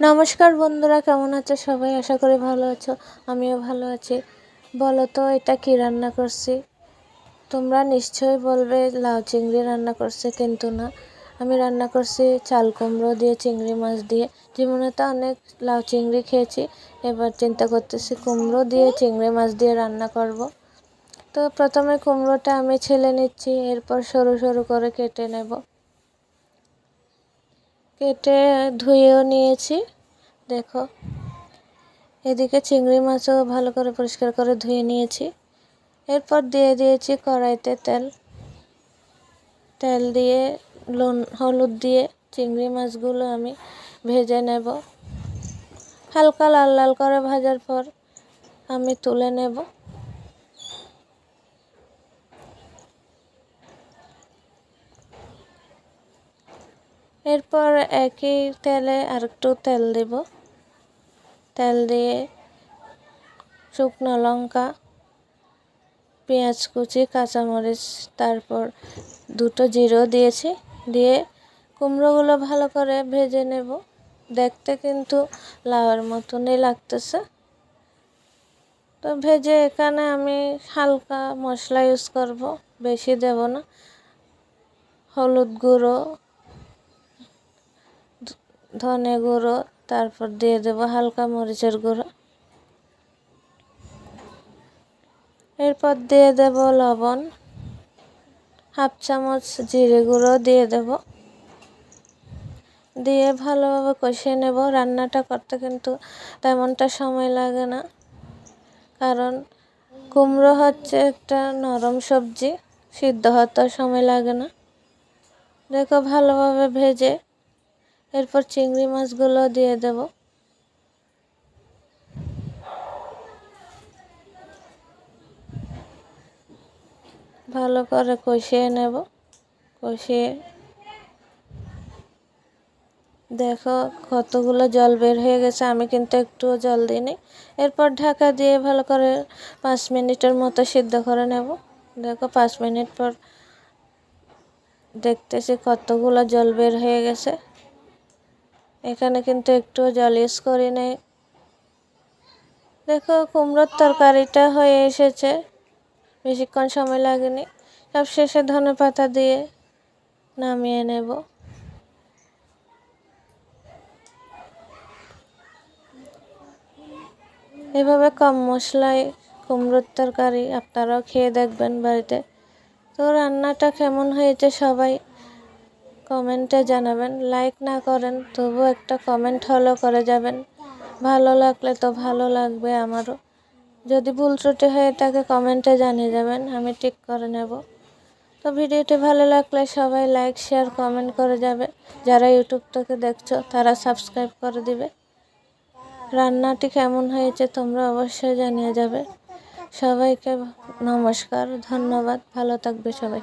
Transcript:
নমস্কার বন্ধুরা, কেমন আছো সবাই? আশা করি ভালো আছো, আমিও ভালো আছি। বলো তো, এটা কি রান্না করছি? তোমরা নিশ্চয়ই বলবে, লাউ চিংড়ি রান্না করছে, কিন্তু না। আমি রান্না করছি চাল কুমড়ো দিয়ে, চিংড়ি মাছ দিয়ে। জীবনে তো অনেক লাউ চিংড়ি খেয়েছি, এবার চিন্তা করতেছি কুমড়ো দিয়ে, চিংড়ি মাছ দিয়ে রান্না করব। তো প্রথমে কুমড়োটা আমি ছেলে নিচ্ছি, এরপর সরু সরু করে কেটে নেব। কেটে ধুয়েও নিয়েছি। দেখো, এদিকে চিংড়ি মাছও ভালো করে পরিষ্কার করে ধুয়ে নিয়েছি। এরপর দিয়ে দিয়েছি কড়াইতে তেল। তেল দিয়ে, লুন, হলুদ দিয়ে চিংড়ি মাছগুলো আমি ভেজে নেব। হালকা লাল লাল করে ভাজার পর আমি তুলে নেব। এরপর একই তেলে আরেকটু তেল দেব। তেল দিয়ে শুকনো লঙ্কা, পেঁয়াজ কুচি, কাঁচামরিচ, তারপর দুটো জিরো দিয়েছি। দিয়ে কুমড়োগুলো ভালো করে ভেজে নেব। দেখতে কিন্তু লাউয়ের মতনই লাগতেছে। তো ভেজে এখানে আমি হালকা মশলা ইউজ করব, বেশি দেব না। হলুদ গুঁড়ো ধনে গুঁড়ো, তারপর দিয়ে দেব হালকা মরিচের গুঁড়ো। এরপর দিয়ে দেব লবণ, হাফ চামচ জিরে গুঁড়ো দিয়ে দেব। দিয়ে ভালোভাবে কষিয়ে নেব। রান্নাটা করতে কিন্তু তেমনটা সময় লাগে না, কারণ কুমড়ো হচ্ছে একটা নরম সবজি, সিদ্ধ হতে সময় লাগে না। দেখো ভালোভাবে ভেজে এরপর চিংড়ি মাছগুলো দিয়ে দেব। ভালো করে কষিয়ে নেব। কষিয়ে দেখো কতগুলো জল বের হয়ে গেছে, আমি কিন্তু একটুও জল দিইনি। এরপর ঢাকা দিয়ে ভালো করে পাঁচ মিনিটের মতো সিদ্ধ করে নেব। দেখো পাঁচ মিনিট পর দেখতেছি কতগুলো জল বের হয়ে গেছে। এখানে কিন্তু একটু জল ইউজ করি নাই। দেখো, কুমড়োর তরকারিটা হয়ে এসেছে। বেশিক্ষণ সময় লাগেনি। সব শেষে ধনে পাতা দিয়ে নামিয়ে নেব। এভাবে কম মশলায় কুমড়োর তরকারি আপনারাও খেয়ে দেখবেন বাড়িতে। তো রান্নাটা কেমন হয়েছে সবাই কমেন্টে জানাবেন। লাইক না করেন, তবু একটা কমেন্ট হলো করে যাবেন। ভালো লাগলে তো ভালো লাগবে আমারও। যদি ভুল ত্রুটি হয়ে থাকে কমেন্টে জানিয়ে যাবেন, আমি ঠিক করে নেব। তো ভিডিওটি ভালো লাগলে সবাই লাইক শেয়ার কমেন্ট করে যাবে। যারা ইউটিউব থেকে দেখছ, তারা সাবস্ক্রাইব করে দিবে। রান্নাটি কেমন হয়েছে, তোমরা অবশ্যই জানিয়ে যাবে। সবাইকে নমস্কার, ধন্যবাদ। ভালো থাকবে সবাই।